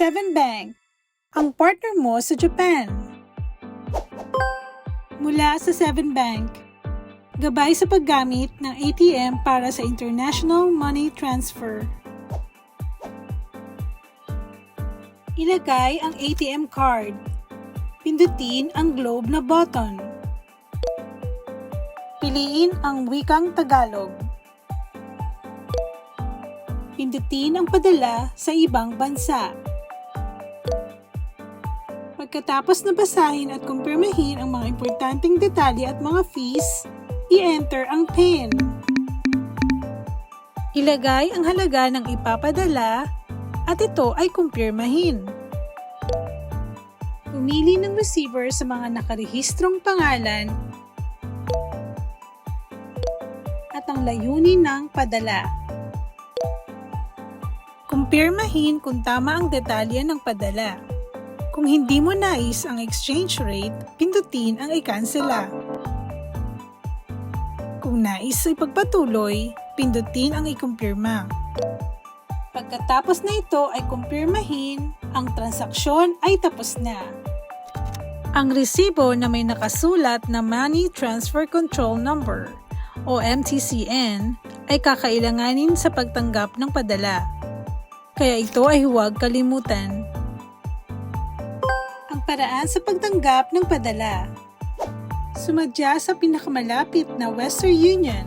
Seven Bank, ang partner mo sa Japan. Mula sa Seven Bank, gabay sa paggamit ng ATM para sa international money transfer. Ilagay ang ATM card. Pindutin ang globe na button. Piliin ang wikang Tagalog. Pindutin ang padala sa ibang bansa. Pagkatapos na basahin at kumpirmahin ang mga importanteng detalye at mga fees, i-enter ang PIN. Ilagay ang halaga ng ipapadala at ito ay kumpirmahin. Pumili ng receiver sa mga nakarehistrong pangalan at ang layunin ng padala. Kumpirmahin kung tama ang detalye ng padala. Kung hindi mo nais ang exchange rate, pindutin ang i-cancela. Kung nais ipagpatuloy, pindutin ang ikumpirma. Pagkatapos na ito ay kumpirmahin, ang transaksyon ay tapos na. Ang resibo na may nakasulat na Money Transfer Control Number o MTCN ay kakailanganin sa pagtanggap ng padala. Kaya ito ay huwag kalimutan. Ang paraan sa pagtanggap ng padala. Sumadya sa pinakamalapit na Western Union.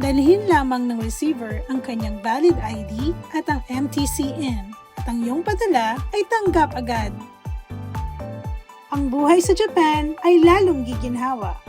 Dalhin lamang ng receiver ang kanyang valid ID at ang MTCN at ang iyong padala ay tanggap agad. Ang buhay sa Japan ay lalong giginhawa.